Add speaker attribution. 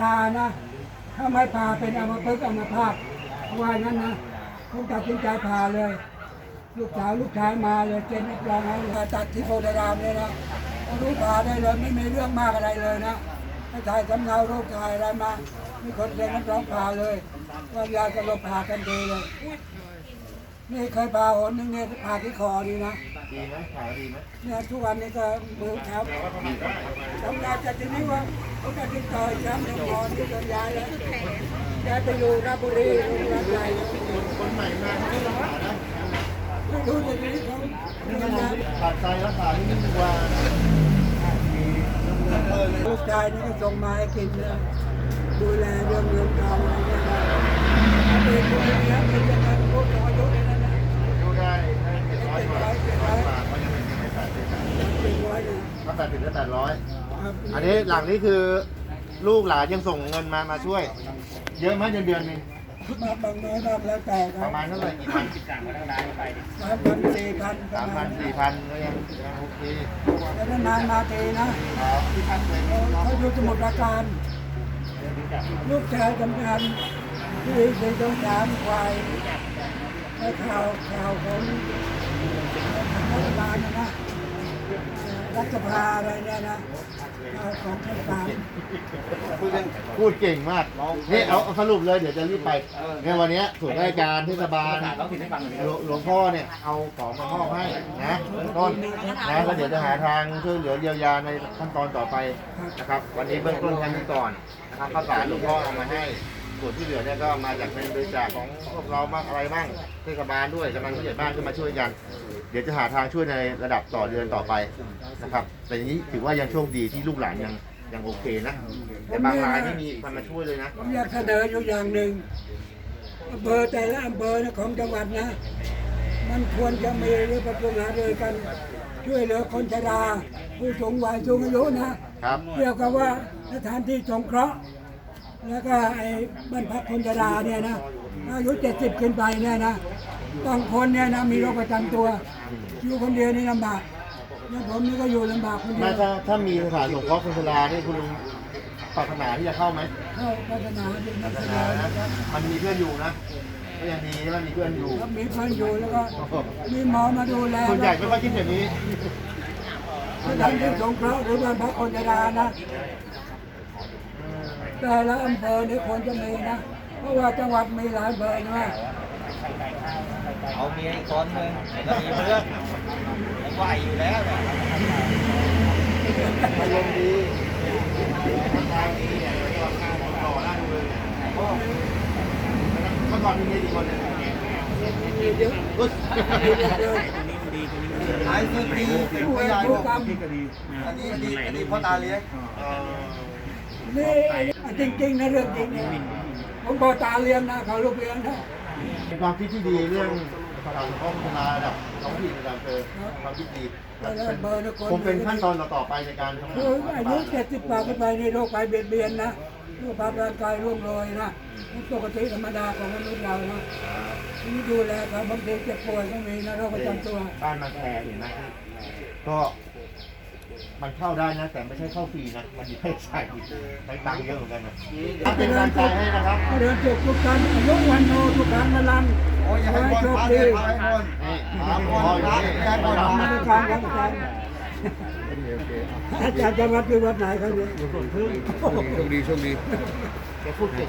Speaker 1: ชานะ ถ้าไม่ผ่าเป็นอัมพฤกษ์อัมพาตว่างั้นนะผมตัดสินใจผ่าเลย ลูกสาวลูกชายมาเลยเจนรับรองให้เลยตัดที่โพธารามเลยนะรู้ผ่าได้เลยไม่มีเรื่องมากอะไรเลยนะไม่ถ่ายสำเนารูปถ่ายอะไรมามีคนเซ็นรับรองผ่าเลยว่ายาจะลบผ่ากันดีเลย นี่เคยผ่าหนหนึงเนี่ยผ่าที่คอดีนะ
Speaker 2: ดีไหมขายดีไหม
Speaker 1: เนี่ยทุกวันนี้ก็มือแถวทำงานจากที่นี้ว่าเขาจะติดต่อแชมป์ในหมอที่โดนย้ายแล้วย้ายไปอยู่ราชบุรีโรงพยาบาลใหญ่แล้ว
Speaker 2: คนใหม่มาเขาก็รักษาได้
Speaker 1: ไม่รู้จะนี้เขา
Speaker 2: นี่
Speaker 1: ทำ
Speaker 2: มัน
Speaker 1: งาน
Speaker 2: ขาดใจรักษาที่นี่ดีกว่า
Speaker 1: ลูกชายนี่ก็ส่งมาให้กินเลยดูแลเรื่องเงินทองอะไรเนี่ยนะเป็นคนเนี้ยเป็นยังไง
Speaker 2: แปดสิบก็แปดร้อย
Speaker 1: ครับ
Speaker 2: อันนี้หลังนี้คือลูกหลานยังส่งเงินมามาช่วย เยอะไหมเดือนเดือนหนึง
Speaker 1: มาบางน้อยบางแล้วแต่ค
Speaker 2: ป
Speaker 1: รับ
Speaker 2: ระมาณเท่าไหร่กี่พัน
Speaker 1: สามพันสี่พันประ
Speaker 2: สาม
Speaker 1: มา
Speaker 2: พั
Speaker 1: ณ
Speaker 2: นสี่พันก็ยังยังโอเค
Speaker 1: แล้วนานมาทีนะ
Speaker 2: ครับที่พักเลย
Speaker 1: เขาอยู่สมุทรปราการ ลูกชายทำงานที่ในสงสารควายในข่าวข่าวของรัฐบาลนะนะ รัฐสภาอะไรเนี่ยนะข่าของรัฐบาล
Speaker 2: พูดเรื่องพูดเก่งมาก นี่เอาเอาสรุปเลยเดี๋ยวจะรีบไปเนี่ยวันเนี้ยส่วนราชการเทศบาลหลวงหลวงพ่อเนี่ยเอาของมามอบให้นะต้นนะแล้วเดี๋ยวจะหาทางช่วยเหลือเยียวยาในขั้นตอนต่อไปนะครับ วันนี้เบื้องต้นแค่นี้ก่อนนะครับข้าวสารหลวงพ่อเอามาให้ ส่วนที่เหลือเนี่ยก็มาจากเป็นบริจาคของพวกเราบ้างอะไรบ้างเทศบาลด้วยกำลังผู้ใหญ่บ้านก็มาช่วยกัน เดี๋ยวจะหาทางช่วยในระดับต่อเดือนต่อไปนะครับ แต่อย่างนี้ถือว่ายังโชคดีที่ลูกหลานยังยังโอเคนะแต่บางรายไม่มีใครมาช่วยเลยนะ
Speaker 1: ผมอยากเสนออยู่อย่างหนึ่งอำเภอแต่ละอำเภอนะของจังหวัดนะ มันควรจะมีหรือประชุมหารือกัน ช่วยเหลือคนชรา ผู้สูงวัยสูงอายุนะครับเกี่ยวกับว่าสถานที่สงเคราะห์ แล้วก็ไอ้บ้านพักคนชราเนี่ยนะอายุเจ็ดสิบขึ้นไปเนี่ยนะบางคนเนี่ยนะมีโรคประจำตัว อยู่คนเดียวนี่ลำบากแล้วผมนี่ก็อยู่ลำบากคนเดี
Speaker 2: ไม่
Speaker 1: ยว
Speaker 2: ถ้าถ้ามีสถานสงเคราะห์คนชรานี่คุณลุงปรารถนาที่จะเข้าไหม
Speaker 1: เข้าพัฒนาดี
Speaker 2: ป
Speaker 1: นั
Speaker 2: รากรถ
Speaker 1: แสด
Speaker 2: นางนะมันมีเพื่อนอยู่นะก็ยังดีว่ามีเพื่อนอยู่
Speaker 1: แล้วมีเพื่อนอยู่แล้วก็มีหมอมาดูแล
Speaker 2: ส่วนใหญ่ไม่ค่อยคิดแบบนี้
Speaker 1: สถานที่สงเคราะห์หรือบ้านพักคนชรานะ แต่ละอำเภอนี่ควรจะมีนะ เพราะว่าจังหวัดมีหลายอำเภอนะ
Speaker 3: เอาเมียอีกคนหนึ่งแล้วมีเพื่อนผมไหวอยู่แล้วเนี่ย
Speaker 2: อารมณ์ดีทางดีเนี่ยก็หล่อน่าดูเลยเมื่อก่อนมีเมียกี่คนเนี่ย
Speaker 1: มีเยอะ
Speaker 2: อุ๊ย
Speaker 3: ไอ้สุดดีเป็น
Speaker 1: ผู้
Speaker 3: ผู้ใหญ่
Speaker 1: ผู้กรรม
Speaker 3: อันนี้อันนี้อันนี้พ่อตาเลี้ยง
Speaker 2: เอ่อ
Speaker 1: นี่จริงๆนะเรื่องจริงเนี่ยผมบอกตาเลี้ยงนะเขาลูกเลี้ยงนะ
Speaker 2: เป็นความคิดที่ดีเรื่องสถานสงเคราะห์คนชราระดับท้องถิ่นระดับอำเภอความคิดดี
Speaker 1: แต่ละอำเภอนะคน
Speaker 2: คงเป็นขั้นตอนต่อๆไปในการทำงาน
Speaker 1: คืออายุเจ็ดสิบกว่าขึ้นไปในโรคภัยเบียดเบียนนะสุขภาพร่างกายร่วงโรยนะมันปกติธรรมดาของมนุษย์เรานะทีนี้ดูแลเขาบางทีเจ็บป่วยก็มีนะโรคประจำตัว
Speaker 2: บ้านมาแคร์เห็นไหมก็ มันเข้าได้นะ แต่ไม่ใช่เข้าฟรีนะ มันมีค่าใช้จ่ายอีกใช้ตังค์เยอะเหมือนกันนะเป็นกำลังใจให้นะครับ
Speaker 1: เดินจุกทุกท่านอายุวันโนทุกท่านมาลัน
Speaker 3: โอ้ยอย่าให้บอล
Speaker 1: โชค
Speaker 3: พา
Speaker 1: ดี
Speaker 3: เด็กพาให้บอล
Speaker 2: นี่
Speaker 3: หาบอลพาแกบอล
Speaker 1: มา
Speaker 3: มา
Speaker 1: ในการครับอาจารย์อาจารย์จะวัดคือวัดไหนครับเนี่ย
Speaker 4: โชคดีโชคดี
Speaker 2: แกพูดเก่ง